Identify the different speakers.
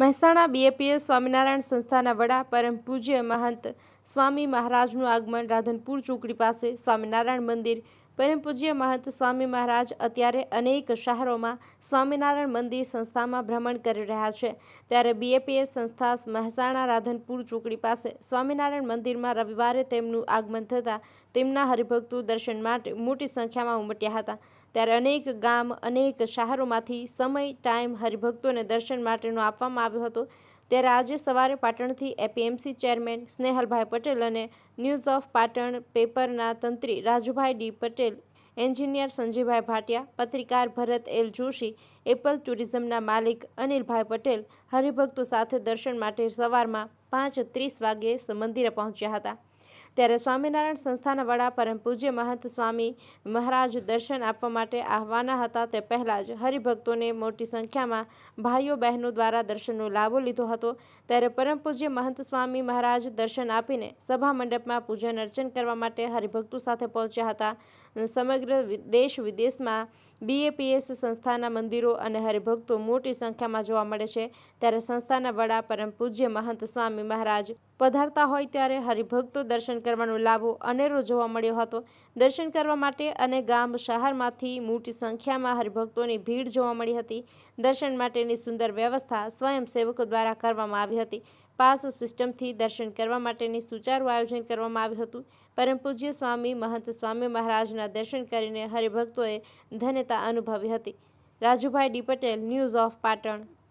Speaker 1: Mehsana BAPS Swaminarayan સંસ્થાના વડા પરમ પૂજ્ય મહંત સ્વામી મહારાજનું આગમન રાધનપુર ચોકડી પાસે સ્વામિનારાયણ મંદિર પરમ પૂજ્ય મહંત સ્વામી મહારાજ અત્યારે અનેક શહેરોમાં સ્વામિનારાયણ મંદિર સંસ્થામાં ભ્રમણ કરી રહ્યા છે. ત્યારે બીએપીએસ સંસ્થા મહેસાણા રાધનપુર ચોકડી પાસે સ્વામિનારાયણ મંદિરમાં રવિવારે તેમનું આગમન થતાં તેમના હરિભક્તો દર્શન માટે મોટી સંખ્યામાં ઉમટ્યા હતા. ત્યારે અનેક ગામ, અનેક શહેરોમાંથી સમય, ટાઈમ હરિભક્તોને દર્શન માટેનો આપવામાં આવ્યો હતો. ત્યારે આજે સવારે પાટણથી એપીએમસી ચેરમેન સ્નેહલભાઈ પટેલ અને ન્યૂઝ ઓફ પાટણ પેપરના તંત્રી રાજુભાઈ ડી પટેલ, એન્જિનિયર સંજયભાઈ ભાટિયા, પત્રકાર ભરત એલ જોશી, એપલ ટુરિઝમના માલિક અનિલભાઈ પટેલ હરિભક્તો સાથે દર્શન માટે સવારમાં પાંચ ત્રીસ વાગ્યે મંદિરે પહોંચ્યા હતા. ત્યારે સ્વામિનારાયણ સંસ્થાના વડા પરમ પૂજ્ય મહંત સ્વામી મહારાજ દર્શન આપવા માટે આવવાના હતા તે પહેલાં જ હરિભક્તોને મોટી સંખ્યામાં ભાઈઓ બહેનો દ્વારા દર્શનનો લાભો લીધો હતો. ત્યારે પરમ પૂજ્ય મહંત સ્વામી મહારાજ દર્શન આપીને સભા મંડપમાં પૂજન અર્ચન કરવા માટે હરિભક્તો સાથે પહોંચ્યા હતા. સમગ્ર દેશ વિદેશમાં બીએપીએસ સંસ્થાના મંદિરો અને હરિભક્તો મોટી સંખ્યામાં જોવા મળે છે. ત્યારે સંસ્થાના વડા પરમ પૂજ્ય મહંત સ્વામી મહારાજ પધારતા હોય ત્યારે હરિભક્તો દર્શન કરવાનો લાભો અનેરો જોવા મળ્યો હતો. દર્શન કરવા માટે અને ગામ શહેરમાંથી મોટી સંખ્યામાં હરિભક્તોની ભીડ જોવા મળી હતી. દર્શન માટેની સુંદર વ્યવસ્થા સ્વયંસેવકો દ્વારા કરવામાં આવી હતી. પાસ સિસ્ટમથી દર્શન કરવા માટેની સુચારું આયોજન કરવામાં આવ્યું હતું. પરમ પૂજ્ય સ્વામી મહંત સ્વામી મહારાજના દર્શન કરીને હરિભક્તોએ ધન્યતા અનુભવી હતી. Rajubhai D Patel, news of Patan.